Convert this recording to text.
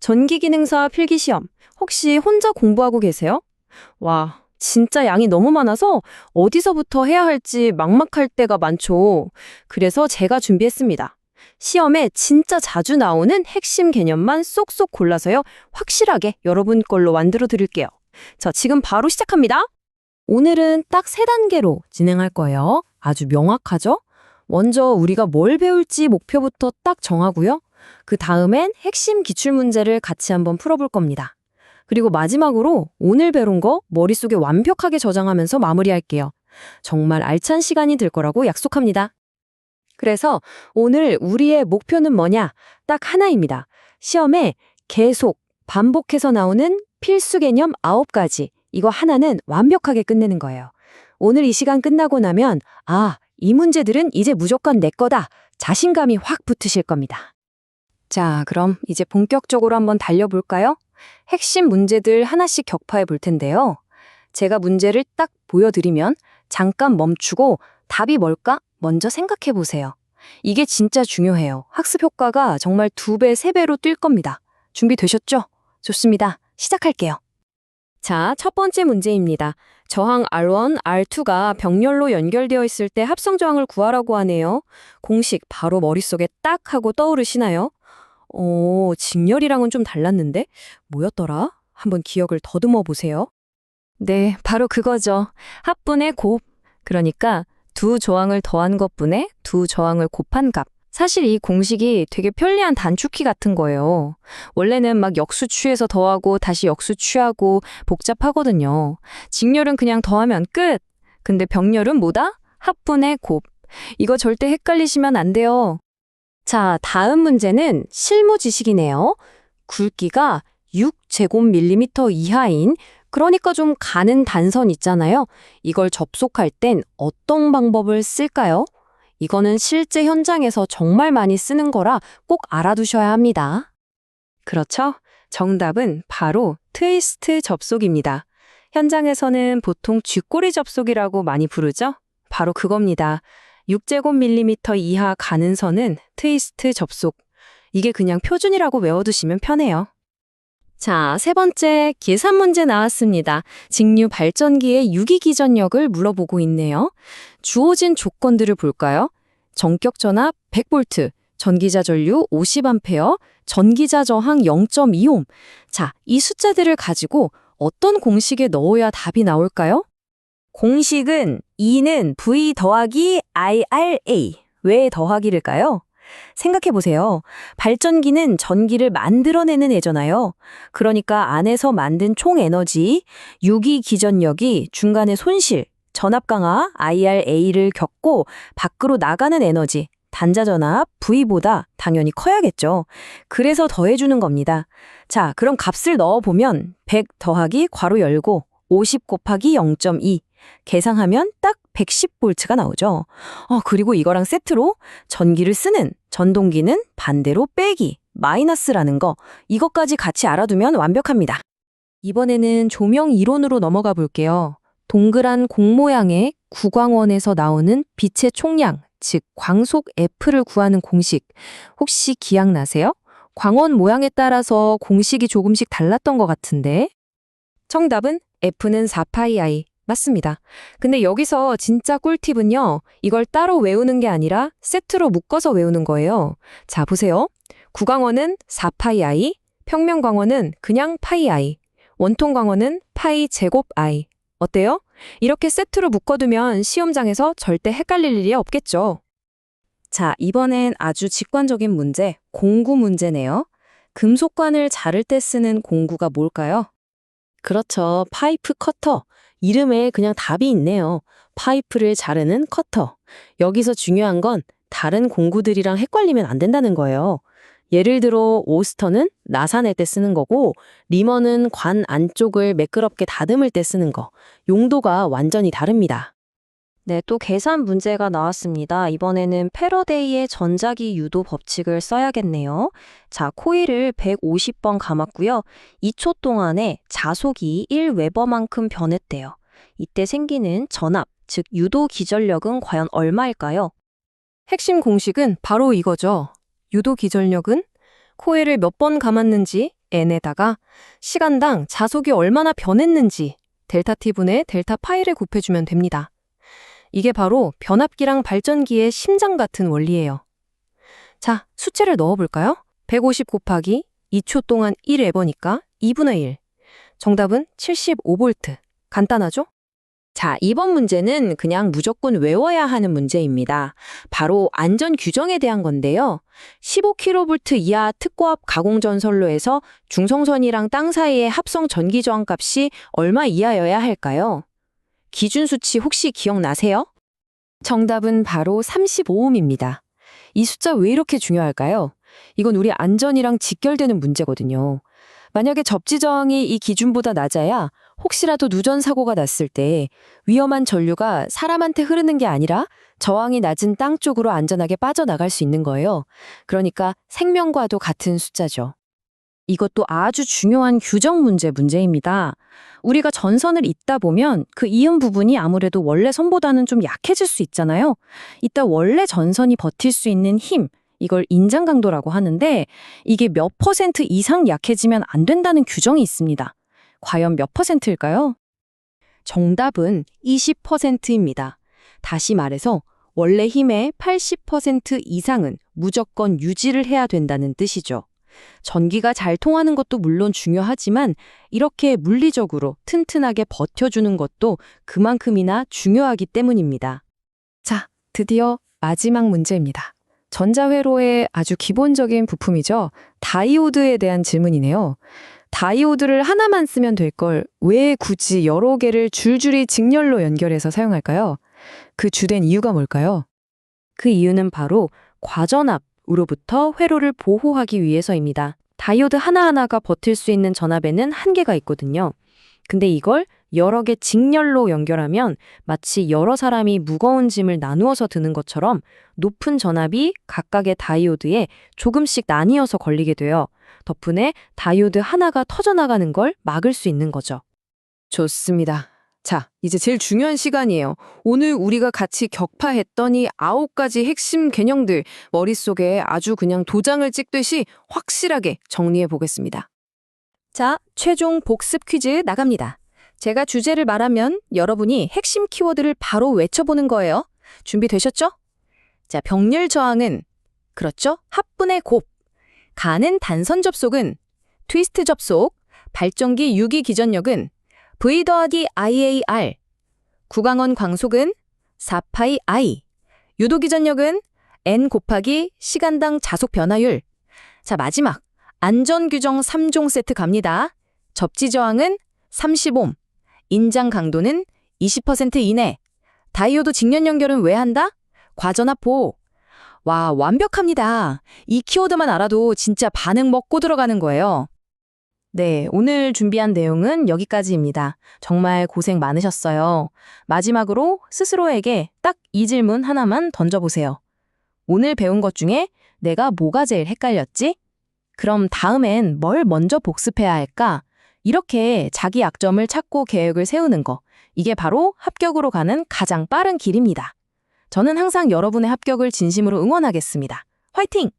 전기기능사 필기시험. 혹시 혼자 공부하고 계세요? 와, 진짜 양이 너무 많아서 어디서부터 해야 할지 막막할 때가 많죠. 그래서 제가 준비했습니다. 시험에 진짜 자주 나오는 핵심 개념만 쏙쏙 골라서요. 확실하게 여러분 걸로 만들어 드릴게요. 자, 지금 바로 시작합니다. 오늘은 딱 세 단계로 진행할 거예요. 아주 명확하죠? 먼저 우리가 뭘 배울지 목표부터 딱 정하고요. 그 다음엔 핵심 기출 문제를 같이 한번 풀어볼 겁니다. 그리고 마지막으로 오늘 배운 거 머릿속에 완벽하게 저장하면서 마무리할게요. 정말 알찬 시간이 될 거라고 약속합니다. 그래서 오늘 우리의 목표는 뭐냐? 딱 하나입니다. 시험에 계속 반복해서 나오는 필수 개념 9가지. 이거 하나는 완벽하게 끝내는 거예요. 오늘 이 시간 끝나고 나면 아, 이 문제들은 이제 무조건 내 거다. 자신감이 확 붙으실 겁니다. 자, 그럼 이제 본격적으로 한번 달려볼까요? 핵심 문제들 하나씩 격파해 볼 텐데요. 제가 문제를 딱 보여드리면 잠깐 멈추고 답이 뭘까 먼저 생각해 보세요. 이게 진짜 중요해요. 학습 효과가 정말 두 배, 세 배로 뛸 겁니다. 준비되셨죠? 좋습니다. 시작할게요. 자, 첫 번째 문제입니다. 저항 R1, R2가 병렬로 연결되어 있을 때 합성 저항을 구하라고 하네요. 공식 바로 머릿속에 딱 하고 떠오르시나요? 어, 직렬이랑은 좀 달랐는데 뭐였더라? 한번 기억을 더듬어 보세요. 네, 바로 그거죠. 합분의 곱. 그러니까 두 저항을 더한 것분에 두 저항을 곱한 값. 사실 이 공식이 되게 편리한 단축키 같은 거예요. 원래는 막 역수 취해서 더하고 다시 역수 취하고 복잡하거든요. 직렬은 그냥 더하면 끝. 근데 병렬은 뭐다? 합분의 곱. 이거 절대 헷갈리시면 안 돼요. 자, 다음 문제는 실무 지식이네요. 굵기가 6제곱밀리미터 이하인 그러니까 좀 가는 단선 있잖아요. 이걸 접속할 땐 어떤 방법을 쓸까요? 이거는 실제 현장에서 정말 많이 쓰는 거라 꼭 알아두셔야 합니다. 그렇죠? 정답은 바로 트위스트 접속입니다. 현장에서는 보통 쥐꼬리 접속이라고 많이 부르죠? 바로 그겁니다. 6제곱밀리미터 이하 가는 선은 트위스트 접속. 이게 그냥 표준이라고 외워두시면 편해요. 자, 세 번째 계산 문제 나왔습니다. 직류 발전기의 유기 기전력을 물어보고 있네요. 주어진 조건들을 볼까요? 전격 전압 100V, 전기자 전류 50A, 전기자 저항 0.2옴. 자, 이 숫자들을 가지고 어떤 공식에 넣어야 답이 나올까요? 공식은 E는 V 더하기 IRA. 왜 더하기일까요? 생각해 보세요. 발전기는 전기를 만들어내는 애잖아요. 그러니까 안에서 만든 총 에너지, 유기 기전력이 중간에 손실, 전압 강화 IRA를 겪고 밖으로 나가는 에너지, 단자 전압 V보다 당연히 커야겠죠. 그래서 더해주는 겁니다. 자, 그럼 값을 넣어보면 100 더하기 괄호 열고 50 곱하기 0.2 계상하면 딱 110V가 나오죠. 어, 그리고 이거랑 세트로 전기를 쓰는 전동기는 반대로 빼기, 마이너스라는 거, 이것까지 같이 알아두면 완벽합니다. 이번에는 조명 이론으로 넘어가 볼게요. 동그란 공 모양의 구광원에서 나오는 빛의 총량, 즉 광속 F를 구하는 공식, 혹시 기억나세요? 광원 모양에 따라서 공식이 조금씩 달랐던 것 같은데? 정답은 F는 4파이 맞습니다. 근데 여기서 진짜 꿀팁은요. 이걸 따로 외우는 게 아니라 세트로 묶어서 외우는 거예요. 자, 보세요. 구광원은 4파이 i, 평면광원은 그냥 파이 i, 원통광원은 파이 제곱 i. 어때요? 이렇게 세트로 묶어두면 시험장에서 절대 헷갈릴 일이 없겠죠. 자, 이번엔 아주 직관적인 문제, 공구 문제네요. 금속관을 자를 때 쓰는 공구가 뭘까요? 그렇죠. 파이프 커터. 이름에 그냥 답이 있네요. 파이프를 자르는 커터. 여기서 중요한 건 다른 공구들이랑 헷갈리면 안 된다는 거예요. 예를 들어 오스터는 나사낼 때 쓰는 거고 리머는 관 안쪽을 매끄럽게 다듬을 때 쓰는 거. 용도가 완전히 다릅니다. 네, 또 계산 문제가 나왔습니다. 이번에는 패러데이의 전자기 유도 법칙을 써야겠네요. 자, 코일을 150번 감았고요. 2초 동안에 자속이 1웨버만큼 변했대요. 이때 생기는 전압, 즉 유도 기전력은 과연 얼마일까요? 핵심 공식은 바로 이거죠. 유도 기전력은 코일을 몇 번 감았는지 n에다가 시간당 자속이 얼마나 변했는지 델타 t분의 델타 파이를 곱해주면 됩니다. 이게 바로 변압기랑 발전기의 심장 같은 원리예요. 자, 수치를 넣어볼까요? 150 곱하기 2초 동안 1에버니까 2분의 1. 정답은 75V. 간단하죠? 자, 이번 문제는 그냥 무조건 외워야 하는 문제입니다. 바로 안전 규정에 대한 건데요. 15kV 이하 특고압 가공 전선로에서 중성선이랑 땅 사이의 합성 전기 저항 값이 얼마 이하여야 할까요? 기준 수치 혹시 기억나세요? 정답은 바로 35옴입니다. 이 숫자 왜 이렇게 중요할까요? 이건 우리 안전이랑 직결되는 문제거든요. 만약에 접지 저항이 이 기준보다 낮아야 혹시라도 누전 사고가 났을 때 위험한 전류가 사람한테 흐르는 게 아니라 저항이 낮은 땅 쪽으로 안전하게 빠져나갈 수 있는 거예요. 그러니까 생명과도 같은 숫자죠. 이것도 아주 중요한 규정 문제 문제입니다. 우리가 전선을 잇다 보면 그 이음 부분이 아무래도 원래 선보다는 좀 약해질 수 있잖아요. 이따 원래 전선이 버틸 수 있는 힘, 이걸 인장 강도라고 하는데 이게 몇 퍼센트 이상 약해지면 안 된다는 규정이 있습니다. 과연 몇 퍼센트일까요? 정답은 20%입니다. 다시 말해서 원래 힘의 80% 이상은 무조건 유지를 해야 된다는 뜻이죠. 전기가 잘 통하는 것도 물론 중요하지만 이렇게 물리적으로 튼튼하게 버텨주는 것도 그만큼이나 중요하기 때문입니다. 자, 드디어 마지막 문제입니다. 전자회로의 아주 기본적인 부품이죠. 다이오드에 대한 질문이네요. 다이오드를 하나만 쓰면 될 걸 왜 굳이 여러 개를 줄줄이 직렬로 연결해서 사용할까요? 그 주된 이유가 뭘까요? 그 이유는 바로 과전압 으로부터 회로를 보호하기 위해서입니다. 다이오드 하나하나가 버틸 수 있는 전압에는 한계가 있거든요. 근데 이걸 여러 개 직렬로 연결하면 마치 여러 사람이 무거운 짐을 나누어서 드는 것처럼 높은 전압이 각각의 다이오드에 조금씩 나뉘어서 걸리게 돼요. 덕분에 다이오드 하나가 터져나가는 걸 막을 수 있는 거죠. 좋습니다. 자, 이제 제일 중요한 시간이에요. 오늘 우리가 같이 격파했더니 아홉 가지 핵심 개념들 머릿속에 아주 그냥 도장을 찍듯이 확실하게 정리해 보겠습니다. 자, 최종 복습 퀴즈 나갑니다. 제가 주제를 말하면 여러분이 핵심 키워드를 바로 외쳐보는 거예요. 준비되셨죠? 자, 병렬 저항은 그렇죠? 합분의 곱. 가는 단선 접속은 트위스트 접속. 발전기 유기 기전력은 V 더하기 IAR. 구강원 광속은 4파이 I. 유도 기 전력은 N 곱하기 시간당 자속 변화율. 자, 마지막. 안전 규정 3종 세트 갑니다. 접지 저항은 35옴. 인장 강도는 20% 이내. 다이오드 직련 연결은 왜 한다? 과전압 보호. 와, 완벽합니다. 이 키워드만 알아도 진짜 반응 먹고 들어가는 거예요. 네, 오늘 준비한 내용은 여기까지입니다. 정말 고생 많으셨어요. 마지막으로 스스로에게 딱 이 질문 하나만 던져보세요. 오늘 배운 것 중에 내가 뭐가 제일 헷갈렸지? 그럼 다음엔 뭘 먼저 복습해야 할까? 이렇게 자기 약점을 찾고 계획을 세우는 거. 이게 바로 합격으로 가는 가장 빠른 길입니다. 저는 항상 여러분의 합격을 진심으로 응원하겠습니다. 화이팅!